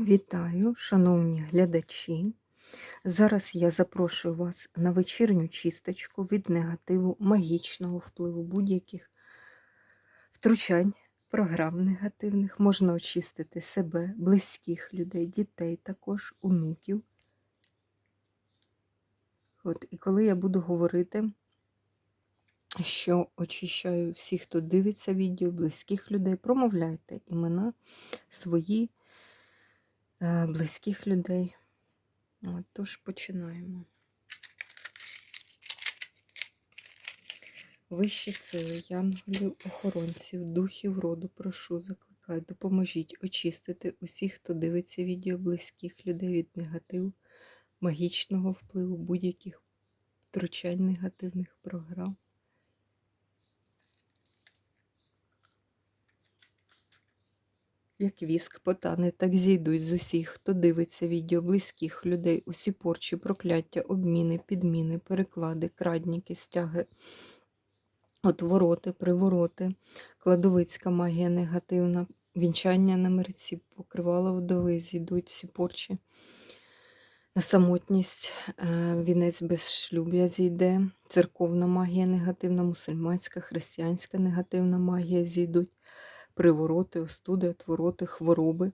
Вітаю, шановні глядачі. Зараз я запрошую вас на вечірню чисточку від негативу, магічного впливу будь-яких втручань, програм негативних. Можна очистити себе, близьких людей, дітей, також онуків. От, і коли я буду говорити, що очищаю всіх, хто дивиться відео, близьких людей, промовляйте імена свої близьких людей. От, тож починаємо. Вищі сили, янголів, охоронців, духів роду, прошу, закликаю, допоможіть очистити усіх, хто дивиться відео близьких людей від негативу, магічного впливу, будь-яких втручань негативних програм. Як віск потане, так зійдуть з усіх, хто дивиться відео близьких людей, усі порчі, прокляття, обміни, підміни, переклади, крадніки, стяги, отвороти, привороти, кладовицька магія негативна, вінчання на мерці, покривала вдови, зійдуть всі порчі. На самотність, е, вінець безшлюб'я зійде, церковна магія негативна, мусульманська, християнська негативна магія зійдуть привороти, остуди, отвороти, хвороби.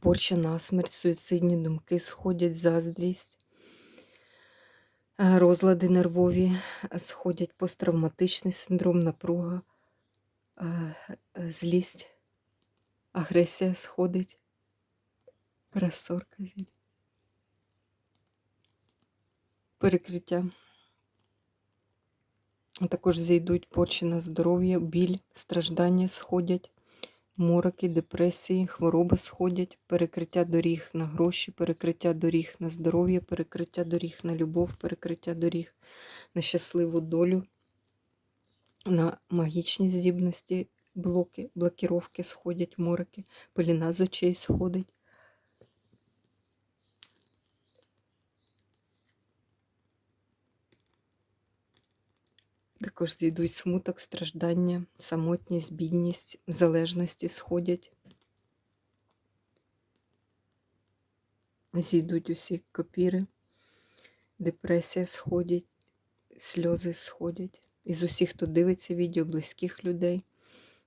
Порча насмерть, суїцидні думки сходять, заздрість, е, розлади нервові е, сходять, посттравматичний синдром, напруга, е, злість, агресія сходить, зійде. Перекриття. Також зійдуть порчі на здоров'я, біль, страждання сходять, мороки, депресії, хвороби сходять, перекриття доріг на гроші, перекриття доріг на здоров'я, перекриття доріг на любов, перекриття доріг на щасливу долю, на магічні здібності, блоки, блокіровки сходять, мороки, пеліна з очей сходить. Також зійдуть смуток, страждання, самотність, бідність, залежності сходять. Зійдуть усі копіри, депресія сходять, сльози сходять. Із усіх, хто дивиться відео, близьких людей.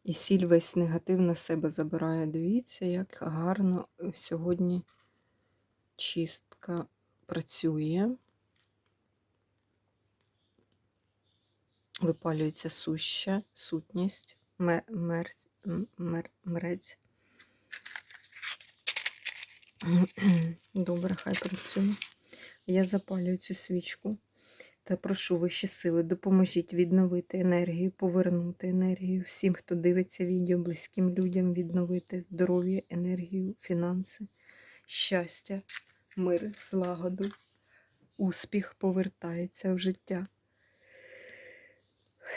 І сіль весь негатив на себе забирає. Дивіться, як гарно сьогодні чистка працює. Випалюється суща, сутність, мер, мер, мерець. Добре, хай працює. Я запалюю цю свічку та прошу вищі сили, допоможіть відновити енергію, повернути енергію всім, хто дивиться відео, близьким людям, відновити здоров'я, енергію, фінанси, щастя, мир, злагоду, успіх повертається в життя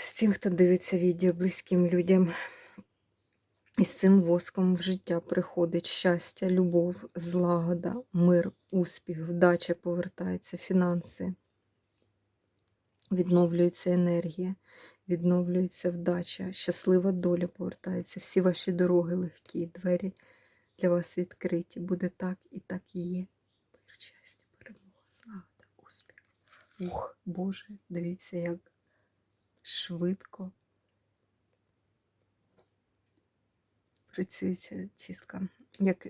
всім, хто дивиться відео близьким людям. І з цим воском в життя приходить щастя, любов, злагода, мир, успіх, вдача повертається, фінанси. Відновлюється енергія, відновлюється вдача, щаслива доля повертається. Всі ваші дороги легкі, двері для вас відкриті. Буде так і так і є. Щастя, перемога, злагода, успіх. Ух, Боже, дивіться, як швидко працює чистка. Як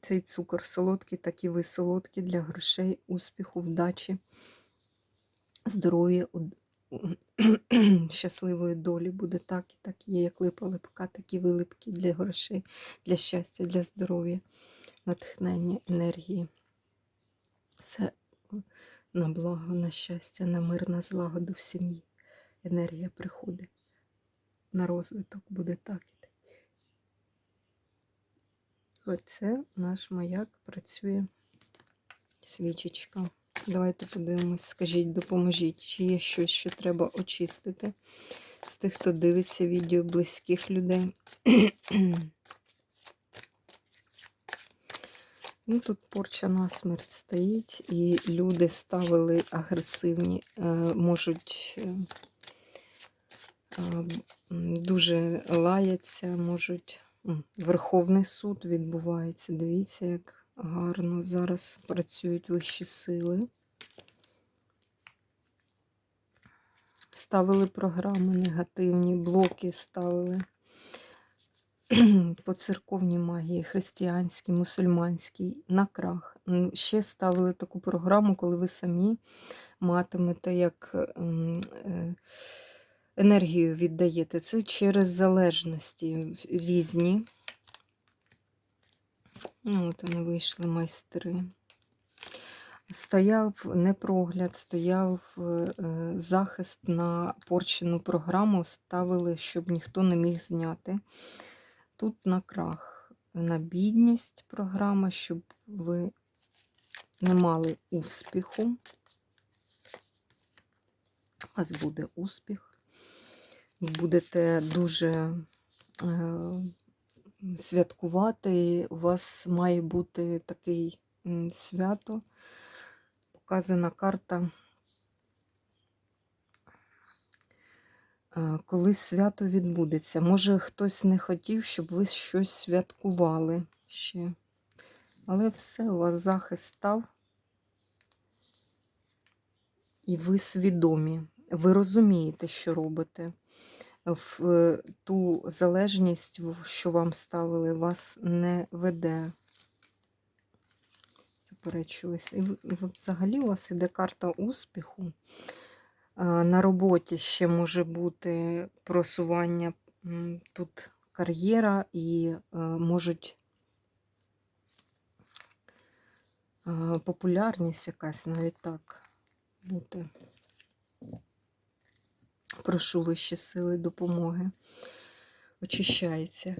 цей цукор солодкий, так і ви солодкі для грошей, успіху, вдачі, здоров'я, щасливої долі буде так і так є, як липа липка, так і вилипки для грошей, для щастя, для здоров'я, натхнення, енергії. Все на благо, на щастя, на мир, на злагоду в сім'ї енергія приходить на розвиток, буде так і. Оце наш маяк працює свічечка. Давайте подивимось, скажіть, допоможіть, чи є щось, що треба очистити з тих, хто дивиться відео близьких людей. Ну, Тут порча на смерть стоїть, і люди ставили агресивні, е, можуть дуже лаяться, можуть Верховний суд відбувається. Дивіться, як гарно зараз працюють вищі сили. Ставили програми негативні, блоки ставили по церковній магії, християнській, мусульманській, на крах. Ще ставили таку програму, коли ви самі матимете як е, енергію віддаєте. Це через залежності різні. Ну, от вони вийшли майстри. Стояв непрогляд, стояв е, е, захист на порчену програму, ставили, щоб ніхто не міг зняти. Тут на крах, на бідність програма, щоб ви не мали успіху. У вас буде успіх. Будете дуже е, святкувати. У вас має бути такий свято. Показана карта. Е, Коли свято відбудеться. Може, хтось не хотів, щоб ви щось святкували ще. Але все, у вас захист став. І ви свідомі. Ви розумієте, що робите. В е, ту залежність, що вам ставили, вас не веде. Заперечуюсь. І взагалі у вас іде карта успіху. На роботі ще може бути просування тут кар'єра і е, можуть популярність якась навіть так бути. Прошу вищі сили допомоги. Очищається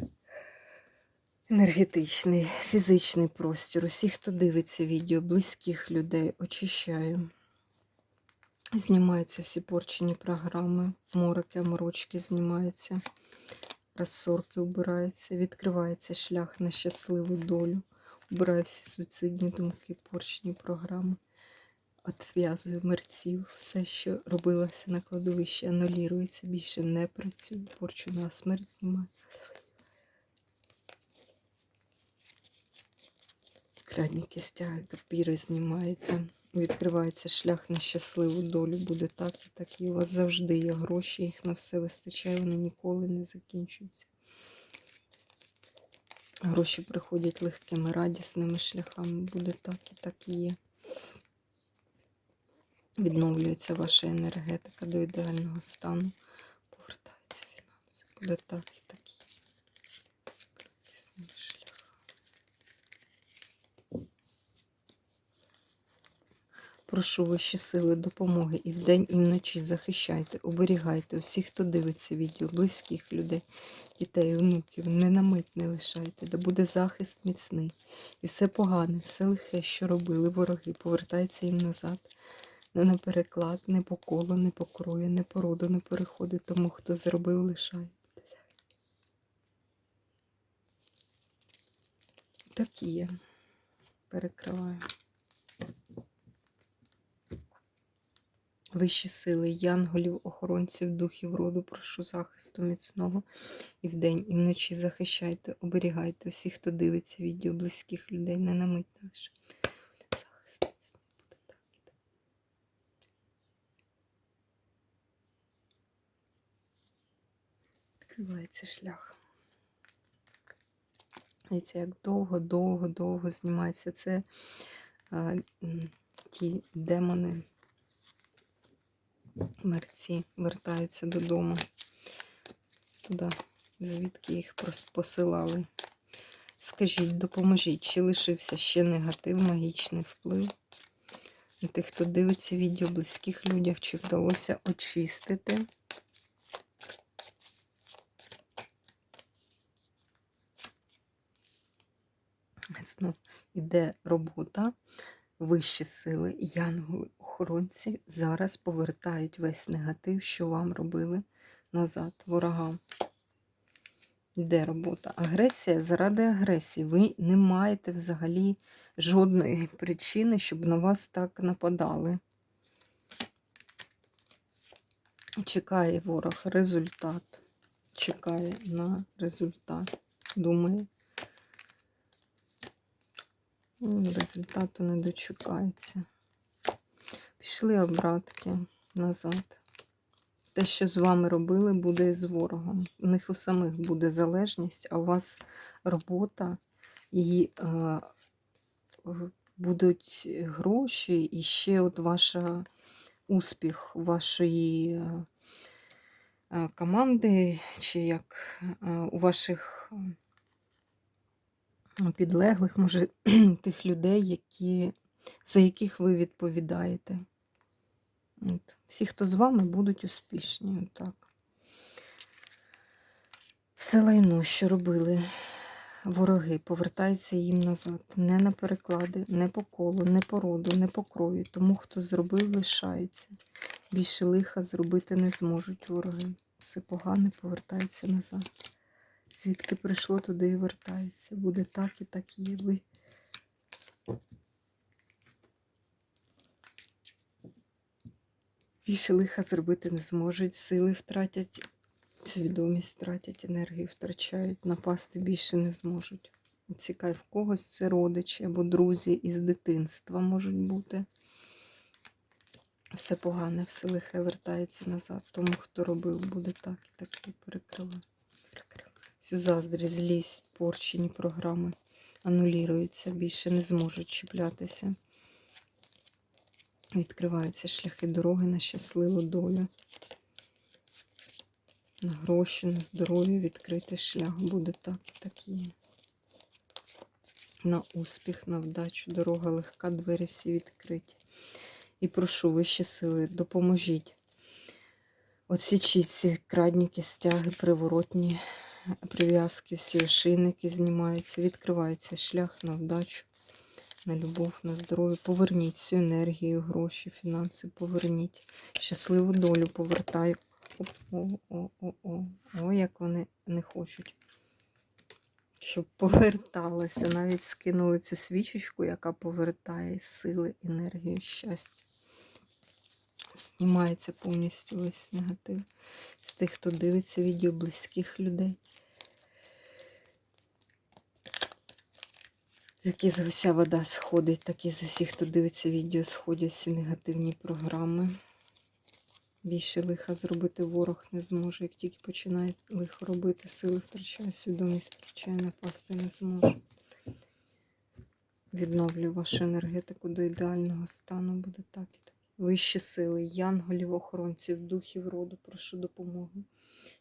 енергетичний, фізичний простір. Усі, хто дивиться відео, близьких людей, очищаю. Знімаються всі порчені програми, мороки, морочки знімаються, розсорки убираються, відкривається шлях на щасливу долю. Убираю всі суїцидні думки, порчені програми. Отв'язую мерців. Все, що робилося на кладовищі, анулюється, більше не працює. Порчу на смерть знімаю. Крадніки стяги, капіри знімаються. Відкривається шлях на щасливу долю. Буде так і так. І у вас завжди є гроші, їх на все вистачає, вони ніколи не закінчуються. Гроші приходять легкими, радісними шляхами. Буде так і так і є. Відновлюється ваша енергетика до ідеального стану. Повертаються фінанси. Буде так і так і є. Прошу вищі сили допомоги і вдень, і вночі захищайте, оберігайте усіх, хто дивиться відео, близьких людей, дітей, внуків. Не на мить не лишайте, де буде захист міцний. І все погане, все лихе, що робили вороги, повертається їм назад. Не на переклад, не по колу, не по крою, не по роду не переходить тому, хто зробив, лишає. Так і є. Перекриваю. Вищі сили, янголів, охоронців, духів роду, прошу захисту міцного і вдень, і вночі захищайте, оберігайте усіх, хто дивиться відео, близьких людей, не на мить наш. Захист міцний буде так і так. Відкривається шлях. Дивіться, як довго, довго, довго знімається це а, ті демони мерці вертаються додому. Туди, звідки їх посилали. Скажіть, допоможіть, чи лишився ще негатив, магічний вплив на тих, хто дивиться відео близьких людях, чи вдалося очистити. Знов іде робота, вищі сили, янголи, охоронці зараз повертають весь негатив, що вам робили назад, ворогам. Йде робота. Агресія заради агресії. Ви не маєте взагалі жодної причини, щоб на вас так нападали. Чекає ворог результат. Чекає на результат. думає. Ну, Результату не дочекається. Пішли обратки назад. Те, що з вами робили, буде з ворогом. У них у самих буде залежність, а у вас робота і е, будуть гроші, і ще от ваша успіх вашої е, е, команди, чи як е, у ваших підлеглих, може, тих людей, які, за яких ви відповідаєте. От. Всі, хто з вами, будуть успішні. Отак. Все лайно, що робили вороги, повертається їм назад. Не на переклади, не по колу, не по роду, не по крові. Тому, хто зробив, лишається. Більше лиха зробити не зможуть вороги. Все погане повертається назад. Звідки прийшло, туди і вертається. Буде так і так є. Ви Більше лиха зробити не зможуть, сили втратять, свідомість втратять, енергію втрачають, напасти більше не зможуть. Цікай в когось це родичі або друзі із дитинства можуть бути. Все погане, все лихе вертається назад. Тому, хто робив, буде так і так і перекриває. Всю заздрість, злість, порчені програми анулюються, більше не зможуть чіплятися. Відкриваються шляхи дороги на щасливу долю. На гроші, на здоров'я відкритий шлях буде так так є. На успіх, на вдачу, дорога легка, двері всі відкриті. І прошу вищі сили, допоможіть. Отсічіть ці крадніки, стяги, приворотні прив'язки, всі ошейники знімаються, відкривається шлях на вдачу на любов, на здоров'я. Поверніть всю енергію, гроші, фінанси, поверніть. Щасливу долю повертаю. О-о-о-о. О, як вони не хочуть. Щоб поверталося. Навіть скинули цю свічечку, яка повертає сили, енергію, щастя. Знімається повністю весь негатив з тих, хто дивиться відео близьких людей. Як із вся вода сходить, так і з усіх, хто дивиться відео, сходять всі негативні програми. Більше лиха зробити ворог не зможе. Як тільки починає лихо робити, сили втрачає, свідомість втрачає, напасти не зможе. Відновлю вашу енергетику до ідеального стану, буде так. Вищі сили, янголів, охоронців, духів роду, прошу допомоги.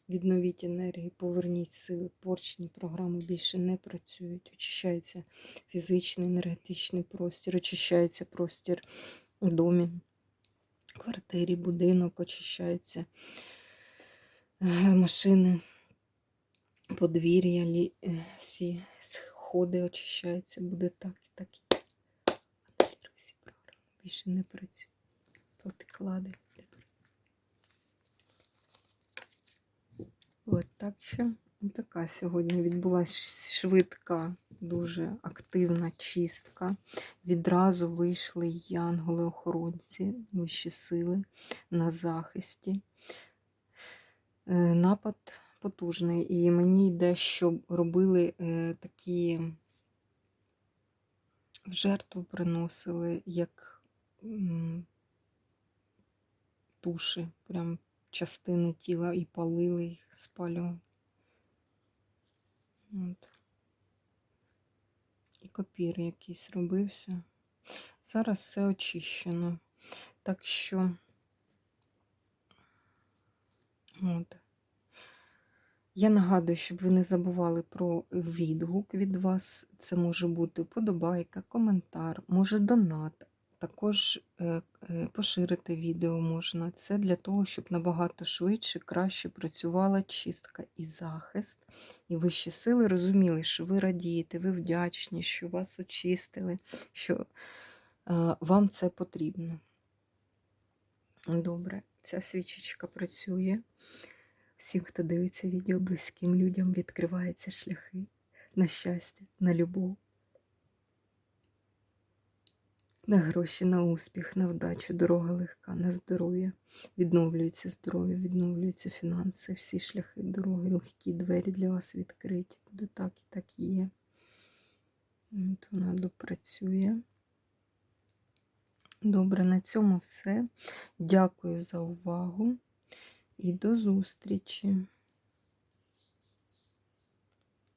Відновіть енергію, поверніть сили, порчені програми більше не працюють. Очищається фізичний, енергетичний простір, очищається простір у домі, квартирі, будинок, очищається е, машини, подвір'я, лі- е, всі сходи очищаються. Буде так і так. і так. Всі програми. Більше не працюють. Платиклади. От так що така сьогодні відбулася швидка, дуже активна чистка. Відразу вийшли янголи-охоронці, вищі сили на захисті. Е, Напад потужний. І мені йде, що робили е, такі в жертву приносили, як туші, прям частини тіла і палили їх, спалювали. От. І копір якийсь робився. Зараз все очищено. Так що от. Я нагадую, щоб ви не забували про відгук від вас. Це може бути вподобайка, коментар, може донат. Також е, е, поширити відео можна. Це для того, щоб набагато швидше, краще працювала чистка і захист. І вищі сили розуміли, що ви радієте, ви вдячні, що вас очистили, що е, вам це потрібно. Добре, ця свічечка працює. Всім, хто дивиться відео, близьким людям відкриваються шляхи на щастя, на любов. На гроші, на успіх, на вдачу, дорога легка, на здоров'я. Відновлюється здоров'я, відновлюються фінанси, всі шляхи дороги, легкі двері для вас відкриті. Буде так і так є. От вона допрацює. Добре, на цьому все. Дякую за увагу і до зустрічі!